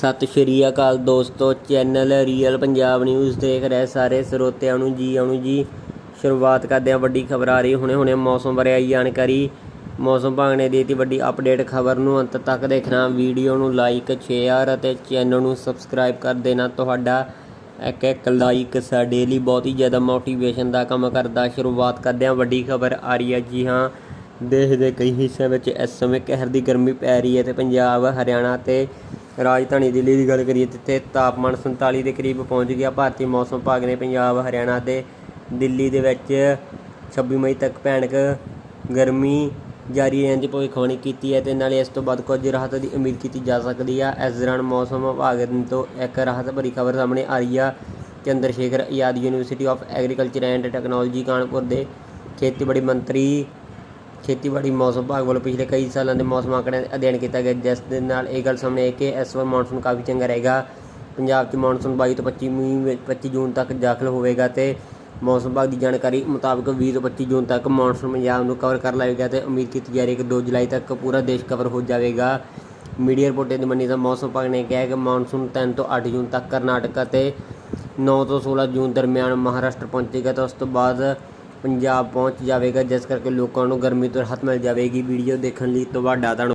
ਸਤਿ ਸ਼੍ਰੀ ਅਕਾਲ ਦੋਸਤੋ, channel real Punjab news ਦੇਖ ਰਹੇ ਸਾਰੇ ਸਰੋਤਿਆਂ ਨੂੰ ਜੀ, ਆਉਣ ਜੀ। ਸ਼ੁਰੂਆਤ ਕਰਦੇ ਹਾਂ ਵੱਡੀ ਖਬਰ ਆ ਰਹੀ ਹੁਣੇ ਹੁਣੇ ਮੌਸਮ ਬਾਰੇ ਆਈ ਜਾਣਕਾਰੀ। ਮੌਸਮ ਵਿਭਾਗ ਨੇ ਦੇ ਦਿੱਤੀ ਵੱਡੀ ਅਪਡੇਟ ਖਬਰ ਨੂੰ ਅੰਤ ਤੱਕ ਦੇਖਣਾ। ਵੀਡੀਓ ਨੂੰ ਲਾਈਕ ਸ਼ੇਅਰ ਅਤੇ ਚੈਨਲ ਨੂੰ ਸਬਸਕ੍ਰਾਈਬ ਕਰ ਦੇਣਾ ਤੁਹਾਡਾ। ਇੱਕ ਇੱਕ ਲਾਈਕ ਸਾਡੇ ਲਈ ਬਹੁਤ ਹੀ ਜ਼ਿਆਦਾ ਮੋਟੀਵੇਸ਼ਨ ਦਾ ਕੰਮ ਕਰਦਾ। ਸ਼ੁਰੂਆਤ ਕਰਦੇ ਹਾਂ ਵੱਡੀ ਖਬਰ ਆ ਰਹੀ ਹੈ ਜੀ ਹਾਂ। ਦੇਸ਼ ਦੇ ਕਈ ਹਿੱਸਿਆਂ ਵਿੱਚ ਇਸ ਸਮੇਂ ਕਹਿਰ ਦੀ ਗਰਮੀ ਪੈ ਰਹੀ ਹੈ ਤੇ ਪੰਜਾਬ, ਹਰਿਆਣਾ ਤੇ ਰਾਜਧਾਨੀ ਦਿੱਲੀ ਦੀ ਗੱਲ ਕਰੀਏ ਜਿੱਥੇ ਤਾਪਮਾਨ 47 ਦੇ ਕਰੀਬ ਪਹੁੰਚ ਗਿਆ, ਭਾਰਤੀ ਮੌਸਮ ਵਿਭਾਗ ਨੇ ਪੰਜਾਬ, ਹਰਿਆਣਾ ਤੇ ਦਿੱਲੀ ਦੇ ਵਿੱਚ 26 ਮਈ ਤੱਕ ਭਿਆਨਕ ਗਰਮੀ ਜਾਰੀ ਰਹਿਣ ਦੀ ਭਵਿੱਖਬਾਣੀ ਕੀਤੀ ਹੈ ਤੇ ਨਾਲੇ ਇਸ ਤੋਂ ਬਾਅਦ ਕੁਝ ਰਾਹਤ ਦੀ ਉਮੀਦ ਕੀਤੀ ਜਾ ਸਕਦੀ ਆ। ਇਸ ਦੌਰਾਨ ਮੌਸਮ ਵਿਭਾਗ ਤੋਂ ਇੱਕ ਰਾਹਤ ਭਰੀ ਖਬਰ ਸਾਹਮਣੇ ਆ ਰਹੀ ਆ। Chandra Shekhar Azad university of agriculture and technology Kanpur ਦੇ ਖੇਤੀਬਾੜੀ ਮੰਤਰੀ ਖੇਤੀਬਾੜੀ ਮੌਸਮ ਵਿਭਾਗ ਵੱਲੋਂ ਪਿਛਲੇ ਕਈ ਸਾਲਾਂ ਦੇ ਮੌਸਮ ਆਂਕੜਿਆਂ ਦਾ ਅਧਿਐਨ ਕੀਤਾ ਗਿਆ, ਜਿਸ ਦੇ ਨਾਲ ਇਹ ਗੱਲ ਸਾਹਮਣੇ ਆਈ ਕਿ ਇਸ ਵਾਰ ਮੌਨਸੂਨ ਕਾਫੀ ਚੰਗਾ ਰਹੇਗਾ। ਪੰਜਾਬ 'ਚ ਮੌਨਸੂਨ 22 ਤੋਂ 25 ਮਈ ਵਿੱਚ 25 ਜੂਨ ਤੱਕ ਦਾਖਲ ਹੋਵੇਗਾ ਤੇ ਮੌਸਮ ਵਿਭਾਗ ਦੀ ਜਾਣਕਾਰੀ ਮੁਤਾਬਕ 20 ਤੋਂ 25 ਜੂਨ ਤੱਕ ਮੌਨਸੂਨ ਪੰਜਾਬ ਨੂੰ ਕਵਰ ਕਰ ਲਵੇਗਾ ਤੇ ਉਮੀਦ ਕੀਤੀ ਜਾ ਰਹੀ ਹੈ ਕਿ 2 ਜੁਲਾਈ ਤੱਕ ਪੂਰਾ ਦੇਸ਼ ਕਵਰ ਹੋ ਜਾਵੇਗਾ। ਮੀਡੀਆ ਰਿਪੋਰਟਾਂ ਦੀ ਮੰਨੀ ਤਾਂ ਮੌਸਮ ਵਿਭਾਗ ਨੇ ਕਿਹਾ ਕਿ ਮੌਨਸੂਨ 3 ਤੋਂ 8 ਜੂਨ ਤੱਕ ਕਰਨਾਟਕ ਅਤੇ 9 ਤੋਂ 16 ਜੂਨ ਦਰਮਿਆਨ ਮਹਾਰਾਸ਼ਟਰ ਪਹੁੰਚੇਗਾ ਤਾਂ ਉਸ ਤੋਂ ਬਾਅਦ ਪੰਜਾਬ ਪਹੁੰਚ ਜਾਵੇਗਾ, ਜਿਸ ਕਰਕੇ ਲੋਕਾਂ ਨੂੰ ਗਰਮੀ ਤੋਂ ਰਾਹਤ ਮਿਲ ਜਾਵੇਗੀ। ਵੀਡੀਓ ਦੇਖਣ ਲਈ ਤੁਹਾਡਾ ਧੰਨਵਾਦ।